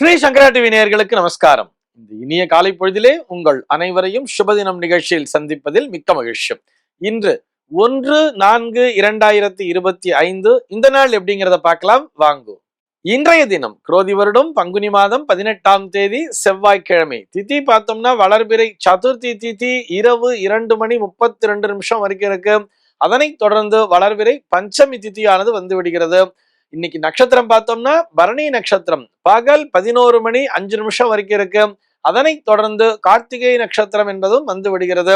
ஸ்ரீ சங்கரா TV நேயர்களுக்கு நமஸ்காரம். இந்த இனிய காலை பொழுதிலே உங்கள் அனைவரையும் சுபதினம் நிகழ்ச்சியில் சந்திப்பதில் மிக்க மகிழ்ச்சி. இன்று ஒன்று நான்கு இரண்டாயிரத்தி இருபத்தி ஐந்து இந்த நாள் எப்படிங்கிறத பார்க்கலாம். வாங்கு. இன்றைய தினம் குரோதி வருடம் பங்குனி மாதம் பதினெட்டாம் தேதி செவ்வாய்க்கிழமை. திதி பார்த்தோம்னா வளர்பிறை சதுர்த்தி திதி இரவு இரண்டு மணி முப்பத்தி ரெண்டு நிமிஷம் வரைக்கும் இருக்கு. அதனைத் தொடர்ந்து வளர்பிறை பஞ்சமி திதியானது வந்து விடுகிறது. இன்னைக்கு நட்சத்திரம் பார்த்தோம்னா பரணி நட்சத்திரம். பகல் பதினோரு மணி அஞ்சு நிமிஷம் வரைக்கும் இருக்கு. அதனை தொடர்ந்து கார்த்திகை நட்சத்திரம் என்பதும் வந்து விடுகிறது.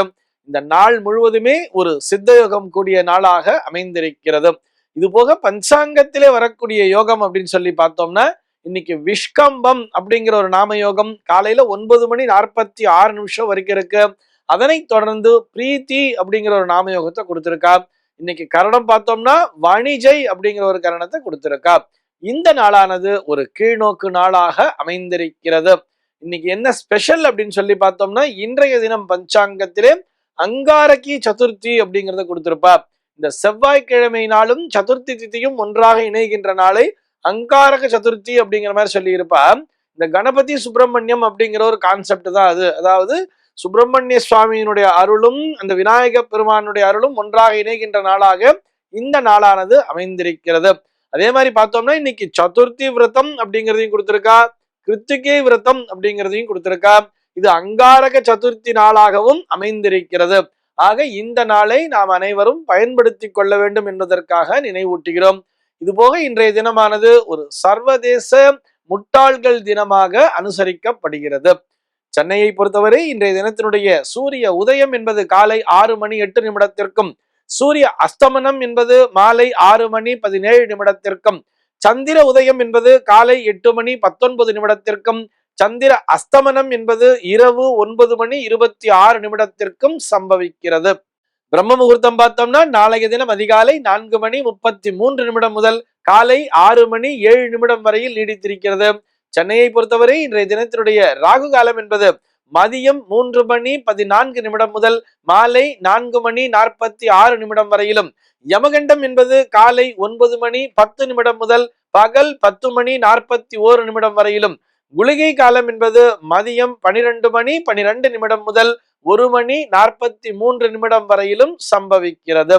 இந்த நாள் முழுவதுமே ஒரு சித்தயோகம் கூடிய நாளாக அமைந்திருக்கிறது. இது போக பஞ்சாங்கத்திலே வரக்கூடிய யோகம் அப்படின்னு சொல்லி பார்த்தோம்னா இன்னைக்கு விஷ்கம்பம் அப்படிங்கிற ஒரு நாம யோகம் காலையில ஒன்பது மணி நாற்பத்தி ஆறு நிமிஷம் வரைக்கும் இருக்கு. அதனை தொடர்ந்து பிரீத்தி அப்படிங்கிற ஒரு நாம யோகத்தை கொடுத்திருக்கா. இன்னைக்கு கரணம் பார்த்தோம்னா வணிஜை அப்படிங்கிற ஒரு கரணத்தை கொடுத்திருக்கா. இந்த நாளானது ஒரு கீழ்நோக்கு நாளாக அமைந்திருக்கிறது. இன்னைக்கு என்ன ஸ்பெஷல் அப்படின்னு சொல்லி பார்த்தோம்னா இன்றைய தினம் பஞ்சாங்கத்திலே அங்காரகி சதுர்த்தி அப்படிங்கிறத கொடுத்திருப்பா. இந்த செவ்வாய்க்கிழமை நாளும் சதுர்த்தி திதியும் ஒன்றாக இணைகின்ற நாளை அங்காரக சதுர்த்தி அப்படிங்கிற மாதிரி சொல்லியிருப்பா. இந்த கணபதி சுப்பிரமணியம் அப்படிங்கிற ஒரு கான்செப்ட் தான் அது. அதாவது சுப்பிரமணிய சுவாமியினுடைய அருளும் அந்த விநாயக பெருமானுடைய அருளும் ஒன்றாக இணைகின்ற நாளாக இந்த நாளானது அமைந்திருக்கிறது. அதே மாதிரி பார்த்தோம்னா இன்னைக்கு சதுர்த்தி விரதம் அப்படிங்கிறதையும் கொடுத்திருக்கா கிருத்திகை விரதம் அப்படிங்கிறதையும் கொடுத்திருக்கா. இது அங்காரக சதுர்த்தி நாளாகவும் அமைந்திருக்கிறது. ஆக இந்த நாளை நாம் அனைவரும் பயன்படுத்தி கொள்ள வேண்டும் என்பதற்காக நினைவூட்டுகிறோம். இது போக இன்றைய தினமானது ஒரு சர்வதேச முட்டாள்கள் தினமாக அனுசரிக்கப்படுகிறது. சென்னையை பொறுத்தவரை இன்றைய தினத்தினுடைய சூரிய உதயம் என்பது காலை ஆறு மணி எட்டு நிமிடத்திற்கும் சூரிய அஸ்தமனம் என்பது மாலை ஆறு மணி பதினேழு நிமிடத்திற்கும் சந்திர உதயம் என்பது காலை எட்டு மணி பத்தொன்பது நிமிடத்திற்கும் சந்திர அஸ்தமனம் என்பது இரவு ஒன்பது மணி இருபத்தி ஆறு நிமிடத்திற்கும் சம்பவிக்கிறது. பிரம்ம முகூர்த்தம் பார்த்தோம்னா நாளைய தினம் அதிகாலை நான்கு மணி முப்பத்தி மூன்று நிமிடம் முதல் காலை ஆறு மணி ஏழு நிமிடம் வரையில் நீடித்திருக்கிறது. சென்னையை பொறுத்தவரை இன்றைய தினத்தினுடைய ராகு காலம் என்பது மதியம் மூன்று மணி பதினான்கு நிமிடம் முதல் மாலை நான்கு மணி நாற்பத்தி ஆறு நிமிடம் வரையிலும். யமகண்டம் என்பது காலை ஒன்பது மணி பத்து நிமிடம் முதல் பகல் பத்து மணி நாற்பத்தி ஓரு நிமிடம் வரையிலும். குளிகை காலம் என்பது மதியம் பனிரெண்டு மணி பனிரெண்டு நிமிடம் முதல் ஒரு மணி நாற்பத்தி மூன்று நிமிடம் வரையிலும் சம்பவிக்கிறது.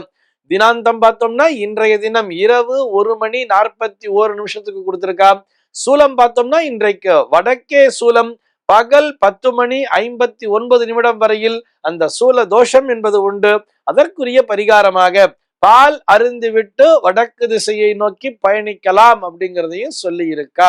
தினாந்தம் பார்த்தோம்னா இன்றைய தினம் இரவு ஒரு மணி நாற்பத்தி ஓரு நிமிஷத்துக்கு கொடுத்திருக்கா? சூலம் பார்த்தோம்னா இன்றைக்கு வடக்கே சூலம் பகல் பத்து மணி ஐம்பத்தி ஒன்பது நிமிடம் வரையில் அந்த சூல தோஷம் என்பது உண்டு. அதற்குரிய பரிகாரமாக பால் அருந்திவிட்டு வடக்கு திசையை நோக்கி பயணிக்கலாம் அப்படிங்கிறதையும் சொல்லி இருக்கா